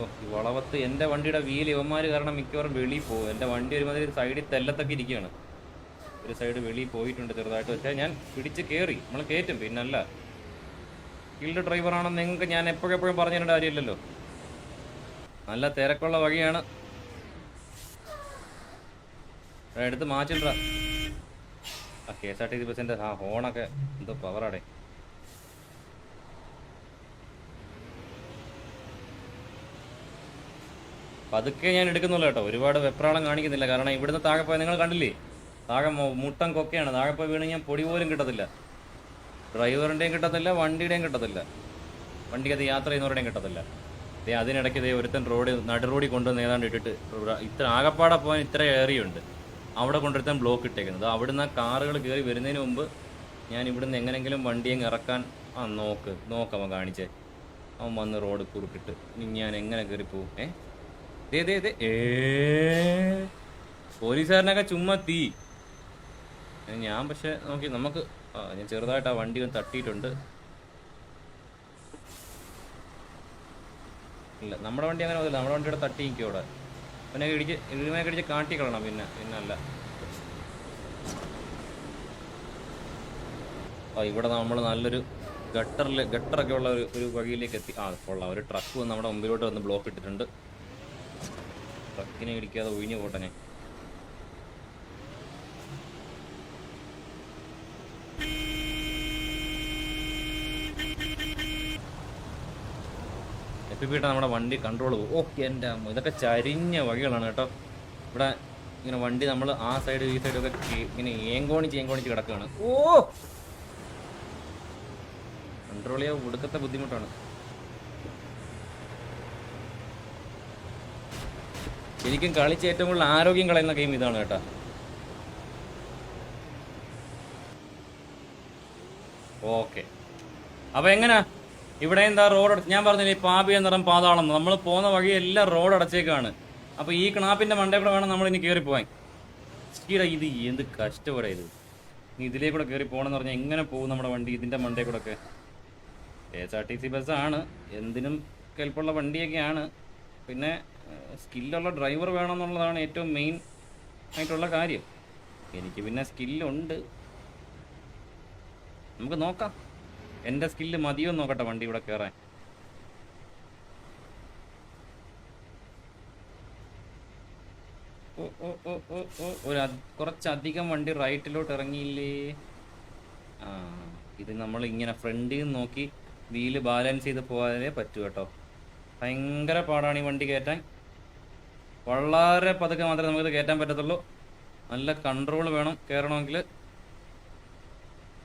ഓ ഈ വളവത്ത് എന്റെ വണ്ടിയുടെ വീൽ ഇവന്മാർ കാരണം മിക്കവാറും വെളി പോകും. എന്റെ വണ്ടി ഒരുമാതിരി സൈഡിൽ തെല്ലത്തൊക്കെ ഇരിക്കുകയാണ്. ഒരു സൈഡ് വെളിയിൽ പോയിട്ടുണ്ട് ചെറുതായിട്ട്. പക്ഷേ ഞാൻ പിടിച്ച് കയറി നമ്മൾ കയറ്റും പിന്നല്ല. ഫീൽഡ് ഡ്രൈവറാണെന്ന് നിങ്ങൾക്ക് ഞാൻ എപ്പോഴെപ്പോഴും പറഞ്ഞു തരേണ്ട കാര്യമില്ലല്ലോ. നല്ല തിരക്കുള്ള വഴിയാണ്. എടാ, എടുത്ത് മാച്ചിട്ടാ ആ K S R T C ബസ്സിന്റെ ആ ഹോണൊക്കെ എന്തോ പവറാടെ പതുക്കെ ഞാൻ എടുക്കുന്നുള്ളൂ കേട്ടോ. ഒരുപാട് വെപ്രാളം കാണിക്കുന്നില്ല. കാരണം ഇവിടുന്ന് താഴെ നിങ്ങൾ കണ്ടില്ലേ? താഴെ മുട്ടം കൊക്കെയാണ്. താഴെ പോയി വീണ് ഞാൻ പൊടി പോലും കിട്ടത്തില്ല. ഡ്രൈവറിന്റെയും കിട്ടത്തില്ല വണ്ടിയുടെയും കിട്ടത്തില്ല. വണ്ടിക്ക് അത് യാത്ര ചെയ്യുന്നവരുടെയും കിട്ടത്തില്ല. ദേ അതിനിടയ്ക്ക് ദേ ഒരുത്തൻ റോഡ് നടു റോഡിൽ കൊണ്ടുവന്ന് ഏതാണ്ട് ഇട്ടിട്ട് ഇത്ര ആകപ്പാടെ പോകാൻ ഇത്ര ഏറിയുണ്ട്. അവിടെ കൊണ്ടുവരുത്താൻ ബ്ലോക്ക് ഇട്ടേക്കുന്നത്. അവിടുന്ന് കാറുകൾ കയറി വരുന്നതിന് മുമ്പ് ഞാൻ ഇവിടുന്ന് എങ്ങനെങ്കിലും വണ്ടിയും ഇറക്കാൻ ആ നോക്ക് നോക്കവൻ കാണിച്ചേ. അവൻ വന്ന് റോഡ് കുറുക്കിട്ട് ഇനി ഞാൻ എങ്ങനെ കയറിപ്പോവും പോവും ഏ? ദേ ദേ ദേ. പോലീസുകാരനൊക്കെ ചുമ്മാ തീ. ഞാൻ പക്ഷെ നോക്കി നമുക്ക് ഞാൻ ചെറുതായിട്ട് ആ വണ്ടി ഒന്ന് തട്ടിയിട്ടുണ്ട്. ഇല്ല നമ്മുടെ വണ്ടി അങ്ങനെ ഒന്നുമില്ല. നമ്മുടെ വണ്ടിയുടെ തട്ടി നിൽക്കും അവിടെ. പിന്നെ ഇടിച്ച് ഇടിമയൊക്കെ ഇടിച്ച് കാട്ടി കളയണം പിന്നെ പിന്നെ അല്ല ആ ഇവിടെ നമ്മൾ നല്ലൊരു ഗട്ടറിൽ ഗട്ടറൊക്കെ ഉള്ള ഒരു ഒരു വഴിയിലേക്ക് എത്തി. ആ കൊള്ളാം. ഒരു ട്രക്ക് വന്ന് നമ്മുടെ മുമ്പിലോട്ട് വന്ന് ബ്ലോക്ക് ഇട്ടിട്ടുണ്ട്. ട്രക്കിനെ ഇടിക്കാതെ ഒഴിഞ്ഞു പോട്ടെ എപ്പിപ്പിട്ടാ എപ്പിപ്പിട്ട നമ്മുടെ വണ്ടി കൺട്രോൾ പോകും ഓക്കെ എന്റെ അമ്മ ഇതൊക്കെ ചരിഞ്ഞ വഴികളാണ് കേട്ടോ. ഇവിടെ ഇങ്ങനെ വണ്ടി നമ്മൾ ആ സൈഡ് ഈ സൈഡ് ഒക്കെ ഇങ്ങനെ ഏങ്കോണിച്ച് ഏങ്കോണിച്ച് കിടക്കുകയാണ്. ഓ! കൺട്രോൾ ചെയ്യാൻ ഒടുക്കത്തെ ബുദ്ധിമുട്ടാണ്. ശരിക്കും കളിച്ച് ഏറ്റവും കൂടുതൽ ആരോഗ്യം കളയുന്ന ഗെയിം ഇതാണ് കേട്ടോ. ഓക്കെ അപ്പൊ എങ്ങനാ? ഇവിടെ എന്താ റോഡ് ഞാൻ പറഞ്ഞില്ലേ ഈ പാപി എന്നറം പാതാളം നമ്മൾ പോകുന്ന വഴി എല്ലാം റോഡ് അടച്ചേക്കാണ്. അപ്പൊ ഈ കിണാപ്പിന്റെ മണ്ടേ കൂടെ വേണം നമ്മൾ ഇനി കയറി പോവാൻ ഇത് എന്ത് കഷ്ടപ്പെടാ ഇത്. ഇതിലേ കൂടെ കയറി പോകണമെന്ന് പറഞ്ഞാൽ എങ്ങനെ പോകും നമ്മുടെ വണ്ടി ഇതിന്റെ മണ്ടേ കൂടെ ഒക്കെ K S R T C ബസ്സാണ് എന്തിനും കെൽപ്പുള്ള വണ്ടിയൊക്കെയാണ്. പിന്നെ സ്കില്ലുള്ള ഡ്രൈവർ വേണം എന്നുള്ളതാണ് ഏറ്റവും മെയിൻ ആയിട്ടുള്ള കാര്യം. എനിക്ക് പിന്നെ സ്കില്ലുണ്ട്. നമുക്ക് നോക്കാം. എന്റെ സ്കില്ല് മതിയോ നോക്കട്ടെ വണ്ടി ഇവിടെ കയറാൻ ഒരു കുറച്ചധികം വണ്ടി റൈറ്റിലോട്ട് ഇറങ്ങിയില്ലേ? ആ ഇത് നമ്മൾ ഇങ്ങനെ ഫ്രണ്ടിൽ നിന്ന് നോക്കി വീൽ ബാലൻസ് ചെയ്ത് പോകാനേ പറ്റൂ കേട്ടോ. ഭയങ്കര പാടാണ് ഈ വണ്ടി കയറ്റാൻ. വളരെ പതുക്കെ മാത്രമേ നമുക്കിത് കയറ്റാൻ പറ്റത്തുള്ളൂ. നല്ല കൺട്രോൾ വേണം കയറണമെങ്കിൽ.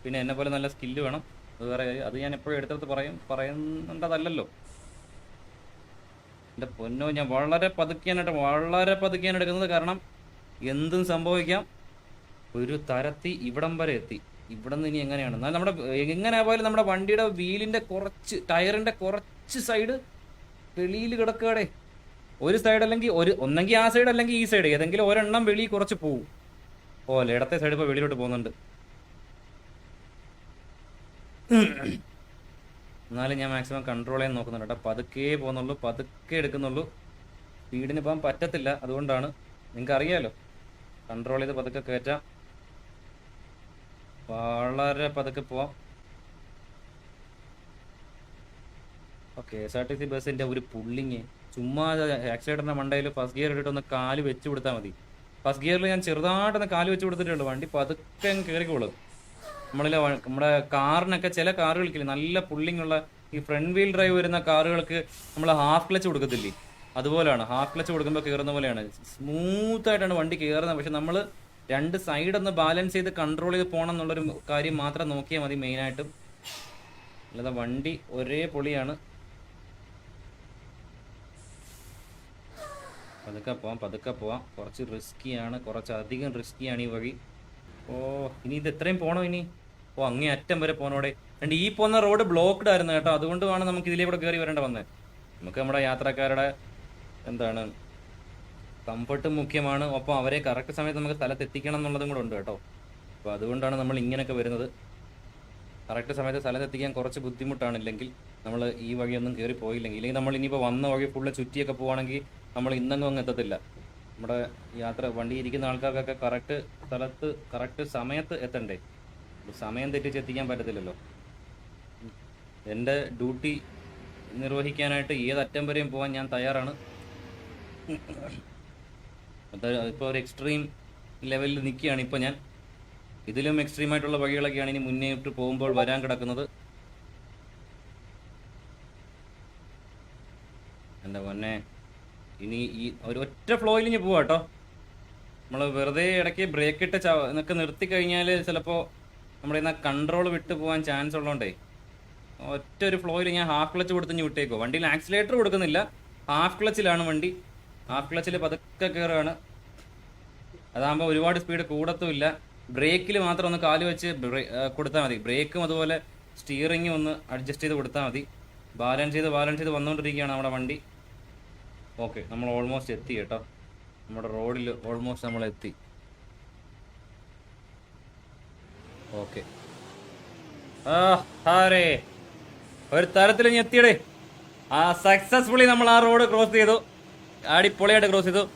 പിന്നെ എന്നെ പോലെ നല്ല സ്കില്ല് വേണം. അത് വേറെ അത് ഞാൻ എപ്പോഴും എടുത്തെടുത്ത് പറയും. പറയുന്നുണ്ടതല്ലോ എന്റെ പൊന്നോ ഞാൻ വളരെ പതുക്കിയാനായിട്ട് വളരെ പതുക്കിയാണ് എടുക്കുന്നത്. കാരണം എന്തും സംഭവിക്കാം. ഒരു തരത്തി ഇവിടം വരെ എത്തി. ഇവിടെ നിന്ന് ഇനി എങ്ങനെയാണ്? എന്നാൽ നമ്മുടെ എങ്ങനെ പോയാലും നമ്മുടെ വണ്ടിയുടെ വീലിന്റെ കുറച്ച് ടയറിന്റെ കുറച്ച് സൈഡ് വെളിയിൽ കിടക്കുകടെ ഒരു സൈഡ് അല്ലെങ്കിൽ ഒരു ഒന്നെങ്കിൽ ആ സൈഡ് അല്ലെങ്കിൽ ഈ സൈഡ് ഏതെങ്കിലും ഒരെണ്ണം വെളി കുറച്ച് പോവും. അല്ലെ? ഇടത്തെ സൈഡ് ഇപ്പോൾ വെളിയിലോട്ട് പോകുന്നുണ്ട്. എന്നാലും ഞാൻ മാക്സിമം കൺട്രോൾ ചെയ്യാൻ നോക്കുന്നുണ്ട് കേട്ടോ. പതുക്കെ പോകുന്നുള്ളൂ പതുക്കെ എടുക്കുന്നുള്ളൂ. സ്പീഡിന് പോകാൻ പറ്റത്തില്ല. അതുകൊണ്ടാണ്. നിങ്ങൾക്ക് അറിയാലോ കൺട്രോൾ ചെയ്ത് പതുക്കെ കയറ്റാം. വളരെ പതുക്കെ പോവാം. K S R T C ബസ്സിന്റെ ഒരു പുള്ളിങ് ചുമ്മാ ആക്സിഡന്റിന്റെ മണ്ടയിൽ ഫസ്റ്റ് ഗിയർ ഇട്ടിട്ട് ഒന്ന് കാൽ വെച്ച് കൊടുത്താൽ മതി. ഫസ്റ്റ് ഗിയറിൽ ഞാൻ ചെറുതായിട്ടൊന്ന് കാൽ വെച്ച് കൊടുത്തിട്ടുള്ളൂ വണ്ടി പതുക്കെ അങ്ങ് കയറിക്കോളും നമ്മളിലെ നമ്മുടെ കാറിനൊക്കെ ചില കാറുകൾക്കില്ലേ നല്ല പുള്ളിങ് ഉള്ള ഈ ഫ്രണ്ട് വീൽ ഡ്രൈവ് വരുന്ന കാറുകൾക്ക് നമ്മൾ ഹാഫ് ക്ലച്ച് കൊടുക്കത്തില്ലേ? അതുപോലെയാണ് ഹാഫ് ക്ലച്ച് കൊടുക്കുമ്പോൾ കയറുന്ന പോലെയാണ്. സ്മൂത്ത് ആയിട്ടാണ് വണ്ടി കയറുന്നത് പക്ഷെ നമ്മൾ രണ്ട് സൈഡ് ഒന്ന് ബാലൻസ് ചെയ്ത് കൺട്രോൾ ചെയ്ത് പോകണം എന്നുള്ളൊരു കാര്യം മാത്രം നോക്കിയാൽ മതി മെയിനായിട്ടും അല്ലാതെ വണ്ടി ഒരേ പൊളിയാണ്. പതുക്കെ പോവാം പതുക്കെ പോവാം. കുറച്ച് റിസ്ക്കിയാണ് കുറച്ച് അധികം റിസ്ക്കിയാണ് ഈ വഴി. ഓ ഇനി ഇത് എത്രയും പോണോ ഇനി? ഓ അങ്ങേ അറ്റം വരെ പോണോടെ രണ്ട് ഈ പോകുന്ന റോഡ് ബ്ലോക്ക്ഡ് ആയിരുന്നു കേട്ടോ. അതുകൊണ്ട് വേണം നമുക്ക് ഇതിലേക്കൂടെ കൂടെ കയറി വരേണ്ട വന്നത് നമുക്ക് നമ്മുടെ യാത്രക്കാരുടെ എന്താണ് കംഫർട്ട് മുഖ്യമാണ്. ഒപ്പം അവരെ കറക്റ്റ് സമയത്ത് നമുക്ക് സ്ഥലത്ത് എത്തിക്കണം എന്നുള്ളതും കൂടെ ഉണ്ട് കേട്ടോ. അപ്പോൾ അതുകൊണ്ടാണ് നമ്മൾ ഇങ്ങനെയൊക്കെ വരുന്നത്. കറക്റ്റ് സമയത്ത് സ്ഥലത്ത് എത്തിക്കാൻ കുറച്ച് ബുദ്ധിമുട്ടാണില്ലെങ്കിൽ നമ്മൾ ഈ വഴിയൊന്നും കയറി പോയില്ലെങ്കിൽ ഇല്ലെങ്കിൽ നമ്മൾ ഇനിയിപ്പോൾ വന്ന വഴി ഫുള്ള് ചുറ്റിയൊക്കെ പോവാണെങ്കിൽ നമ്മൾ ഇന്നങ്ങും അങ്ങ് എത്തത്തില്ല. നമ്മുടെ യാത്ര വണ്ടി ഇരിക്കുന്ന ആൾക്കാർക്കൊക്കെ കറക്റ്റ് സ്ഥലത്ത് കറക്റ്റ് സമയത്ത് എത്തണ്ടേ? സമയം തെറ്റിച്ച് എത്തിക്കാൻ പറ്റത്തില്ലല്ലോ. എന്റെ ഡ്യൂട്ടി നിർവഹിക്കാനായിട്ട് ഏത് അറ്റം വരെയും പോകാൻ ഞാൻ തയ്യാറാണ്. ഇപ്പോൾ ഒരു എക്സ്ട്രീം ലെവലിൽ നിൽക്കുകയാണ് ഇപ്പോൾ ഞാൻ. ഇതിലും എക്സ്ട്രീമായിട്ടുള്ള വഴികളൊക്കെയാണ് ഇനി മുന്നേറ്റ് പോകുമ്പോൾ വരാൻ കിടക്കുന്നത് എന്റെ പൊന്നെ ഇനി ഈ ഒരു ഒറ്റ ഫ്ലോയിൽ ഇനി പോവാ കേട്ടോ നമ്മൾ വെറുതെ ഇടയ്ക്ക് ബ്രേക്ക് ഇട്ട് ച എന്നൊക്കെ നിർത്തി കഴിഞ്ഞാൽ ചിലപ്പോൾ നമ്മുടെ ഇന്ന് കൺട്രോൾ വിട്ട് പോകാൻ ചാൻസ് ഉള്ളതുകൊണ്ടേ ഒറ്റ ഒരു ഫ്ലോയിൽ ഞാൻ ഹാഫ് ക്ലച്ച് കൊടുത്ത് ഞാൻ വിട്ടേക്കോ. വണ്ടിയിൽ ആക്സിലേറ്റർ കൊടുക്കുന്നില്ല. ഹാഫ് ക്ലച്ചിലാണ് വണ്ടി. ഹാഫ് ക്ലച്ചിൽ പതുക്കെ കയറുകയാണ് അതാകുമ്പോൾ ഒരുപാട് സ്പീഡ് കൂടത്തുമില്ല. ബ്രേക്കിൽ മാത്രം ഒന്ന് കാൽ വെച്ച് കൊടുത്താൽ മതി. ബ്രേക്കും അതുപോലെ സ്റ്റിയറിങ്ങും ഒന്ന് അഡ്ജസ്റ്റ് ചെയ്ത് കൊടുത്താൽ മതി. ബാലൻസ് ചെയ്ത് ബാലൻസ് ചെയ്ത് വന്നുകൊണ്ടിരിക്കുകയാണ് നമ്മുടെ വണ്ടി. ഓക്കെ നമ്മൾ ഓൾമോസ്റ്റ് എത്തി കേട്ടോ. നമ്മുടെ റോഡിൽ ഓൾമോസ്റ്റ് നമ്മൾ എത്തി. ഓക്കെ. ആ ഹാരേ ഒരു തരത്തിൽ ഇനി എത്തിയടേ. ആ സക്സസ്ഫുള്ളി നമ്മൾ ആ റോഡ് ക്രോസ് ചെയ്തു. അടിപൊളിയായിട്ട് ക്രോസ് ചെയ്തു.